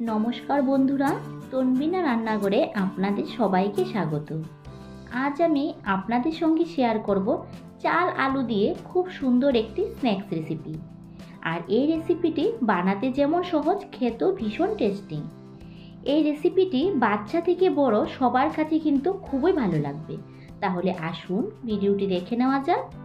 নমস্কার বন্ধুরা, তনবিনা রান্নাঘরে আপনাদের সবাইকে স্বাগত। আজ আমি আপনাদের সঙ্গে শেয়ার করব চাল আলু দিয়ে খুব সুন্দর একটি স্ন্যাক্স রেসিপি আর এই রেসিপিটি বানাতে যেমন সহজ, খেতেও ভীষণ টেস্টি এই রেসিপিটি বাচ্চা থেকে বড় সবার কাছে কিন্তু খুবই ভালো লাগবে। তাহলে আসুন ভিডিওটি দেখে নেওয়া যাক।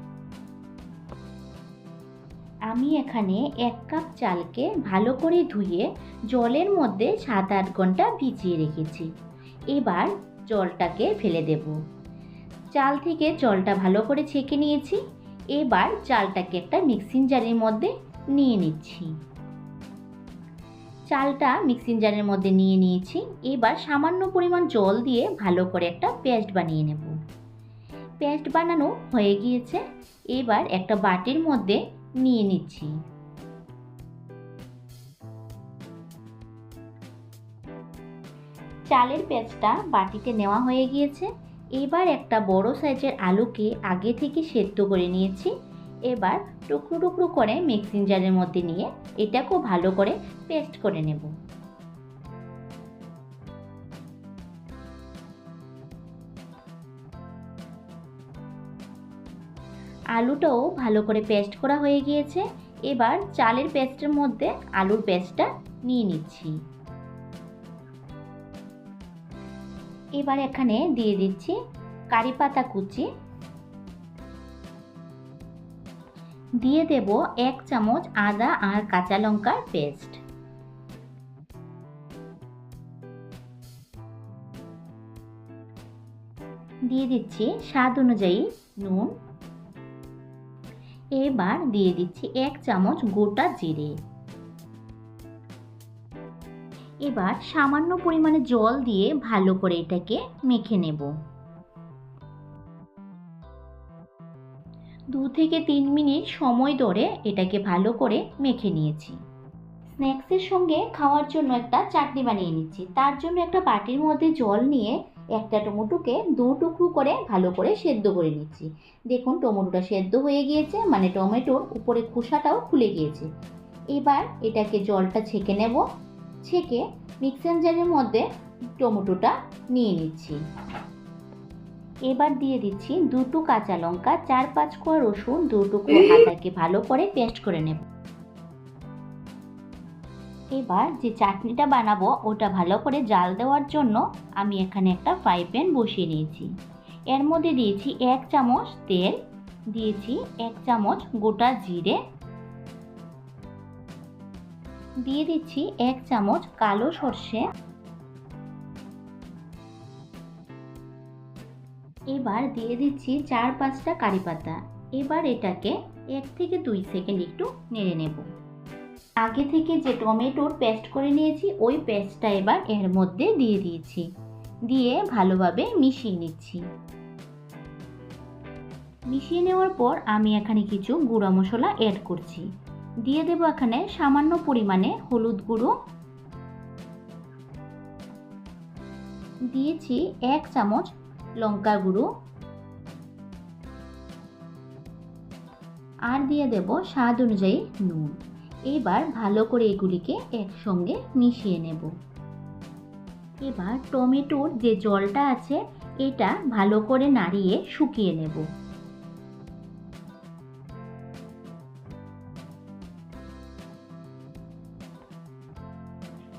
আমি এখানে এক কাপ চালকে ভালো করে ধুয়ে জলের মধ্যে সাত আট ঘণ্টা ভিজিয়ে রেখেছি। এবার জলটাকে ফেলে দেব। চাল থেকে জলটা ভালো করে ছেঁকে নিয়েছি। এবার চালটাকে একটা মিক্সিং জারের মধ্যে নিয়ে নিচ্ছি। চালটা মিক্সিং জারের মধ্যে নিয়ে নিয়েছি। এবার সামান্য পরিমাণ জল দিয়ে ভালো করে একটা পেস্ট বানিয়ে নেব। পেস্ট বানানো হয়ে গিয়েছে। এবার একটা বাটির মধ্যে নিয়ে নিচ্ছি। চালের পেঁচটা বাটিতে নেওয়া হয়ে গিয়েছে। এবার একটা বড় সাইজের আলুকে আগে থেকে সেদ্ধ করে নিয়েছি। এবার টুকরো টুকরো করে মিক্সিং জারের মধ্যে নিয়ে এটাকেও ভালো করে পেস্ট করে নেব। আলুটাও ভালো করে পেস্ট করা হয়ে গিয়েছে। এবার চালের পেস্টের মধ্যে আলুর পেস্টটা নিয়ে নিচ্ছি। এবার এখানে দিয়ে দিচ্ছি কারি পাতা কুচি। দিয়ে দেব এক চামচ আদা আর কাঁচা লঙ্কার পেস্ট। দিয়ে দিচ্ছি স্বাদ অনুযায়ী নুন। এবার দিয়ে দিচ্ছি এক চামচ গোটা জিরে। এবার সামান্য পরিমাণে জল দিয়ে ভালো করে এটাকে মেখে নেব। দু থেকে তিন মিনিট সময় ধরে এটাকে ভালো করে মেখে নিয়েছি। স্ন্যাক্সের সঙ্গে খাওয়ার জন্য একটা চাটনি বানিয়ে নিচ্ছি। তার জন্য একটা বাটির মধ্যে জল নিয়ে একটা টমেটোকে দু টুকরো করে ভালো করে সেদ্ধ করে নিচ্ছি। দেখুন টমেটোটা সেদ্ধ হয়ে গিয়েছে মানে টমেটোর উপরে খোসাটাও খুলে গিয়েছে। এবার এটাকে জলটা ছেঁকে নেব। ছেঁকে মিক্সার জারের মধ্যে টমেটোটা নিয়ে নিচ্ছি। এবার দিয়ে দিচ্ছি দুটো কাঁচা লঙ্কা চার পাঁচ কোয়া রসুন দু টুকরো আদাকে ভালো করে পেস্ট করে নেব। এবার যে চাটনিটা বানাবো, ওটা ভালো করে জাল দেওয়ার জন্য আমি এখানে একটা ফ্রাই প্যান বসিয়ে নিয়েছি। এর মধ্যে দিয়েছি এক চামচ তেল, দিয়েছি এক চামচ গোটা জিরে, দিয়ে দিচ্ছি এক চামচ কালো সর্ষে। এবার দিয়ে দিচ্ছি চার পাঁচটা কারি পাতা। এবার এটাকে এক থেকে দুই সেকেন্ড একটু নেড়ে নেব। আগে থেকে যে টমেটোর পেস্ট করে নিয়েছি, ওই পেস্টটা এবার এর মধ্যে দিয়ে দিয়েছি। দিয়ে ভালোভাবে মিশিয়ে নিচ্ছি। মিশিয়ে নেওয়ার পর আমি এখানে কিছু গুঁড়া মশলা অ্যাড করছি। দিয়ে দেবো এখানে সামান্য পরিমাণে হলুদ গুঁড়ো। দিয়েছি এক চামচ লঙ্কা গুঁড়ো। আর দিয়ে দেব স্বাদ অনুযায়ী নুন। এবার ভালো করে এগুলিকে একসঙ্গে মিশিয়ে নেব। এবার টমেটোর যে জলটা আছে, এটা ভালো করে নাড়িয়ে শুকিয়ে নেব।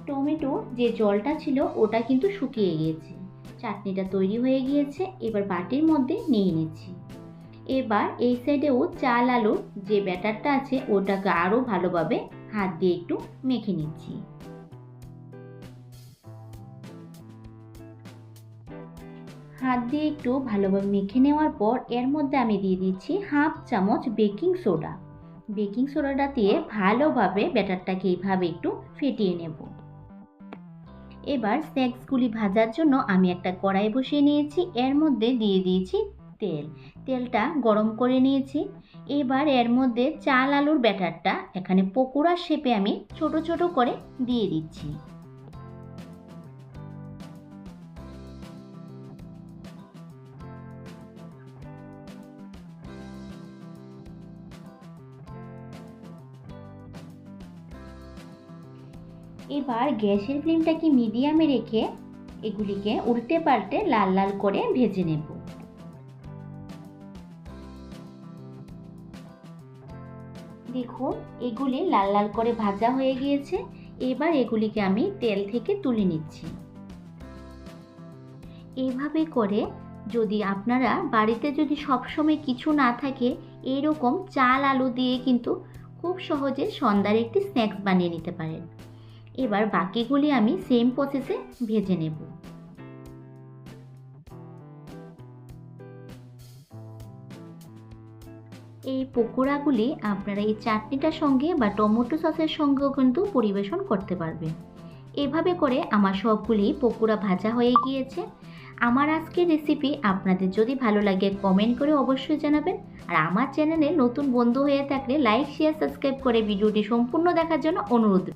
টমেটো যে জলটা ছিল, ওটা কিন্তু শুকিয়ে গিয়েছে। চাটনিটা তৈরি হয়ে গিয়েছে, এবার বাটির মধ্যে নিয়ে নিচ্ছি। এবার এই সাইডেও চাল আলুর যে ব্যাটারটা আছে, ওটাকে আরও ভালোভাবে হাত দিয়ে একটু মেখে নিচ্ছি। হাত দিয়ে একটু ভালোভাবে মেখে নেওয়ার পর এর মধ্যে আমি দিয়ে দিচ্ছি হাফ চামচ বেকিং সোডা। বেকিং সোডাটা দিয়ে ভালোভাবে ব্যাটারটাকে এইভাবে একটু ফেটিয়ে নেব। এবার স্ন্যাক্সগুলি ভাজার জন্য আমি একটা কড়াই বসিয়ে নিয়েছি। এর মধ্যে দিয়ে দিয়েছি তেল। তেলটা গরম করে নিয়েছি। এবার এর মধ্যে চাল আলুর ব্যাটারটা এখানে পকোড়ার শেপে আমি ছোট ছোট করে দিয়ে দিচ্ছি। এবার গ্যাসের ফ্লেমটাকে মিডিয়ামে রেখে এগুলিকে উল্টে পাল্টে লাল লাল করে ভেজে নেব। দেখুন এগুলি লাল লাল করে ভাজা হয়ে গিয়েছে। এবার এগুলিকে আমি তেল থেকে তুলে নিচ্ছি। এইভাবে করে যদি আপনারা বাড়িতে যদি সবসময় কিছু না থাকে, এরকম চাল আলু দিয়ে কিন্তু খুব সহজে সন্ধ্যার একটি স্ন্যাক্স বানিয়ে নিতে পারেন। এবার বাকিগুলি আমি সেম প্রসেসে ভেজে নেব। এই পকোড়াগুলি আপনারা এই চাটনিটার সঙ্গে বা টমেটো সসের সঙ্গেও কিন্তু পরিবেশন করতে পারবেন। এভাবে করে আমার সবগুলি পকোড়া ভাজা হয়ে গিয়েছে। আমার আজকের রেসিপি আপনাদের যদি ভালো লাগে কমেন্ট করে অবশ্যই জানাবেন। আর আমার চ্যানেলে নতুন বন্ধু হয়ে থাকলে লাইক শেয়ার সাবস্ক্রাইব করে ভিডিওটি সম্পূর্ণ দেখার জন্য অনুরোধ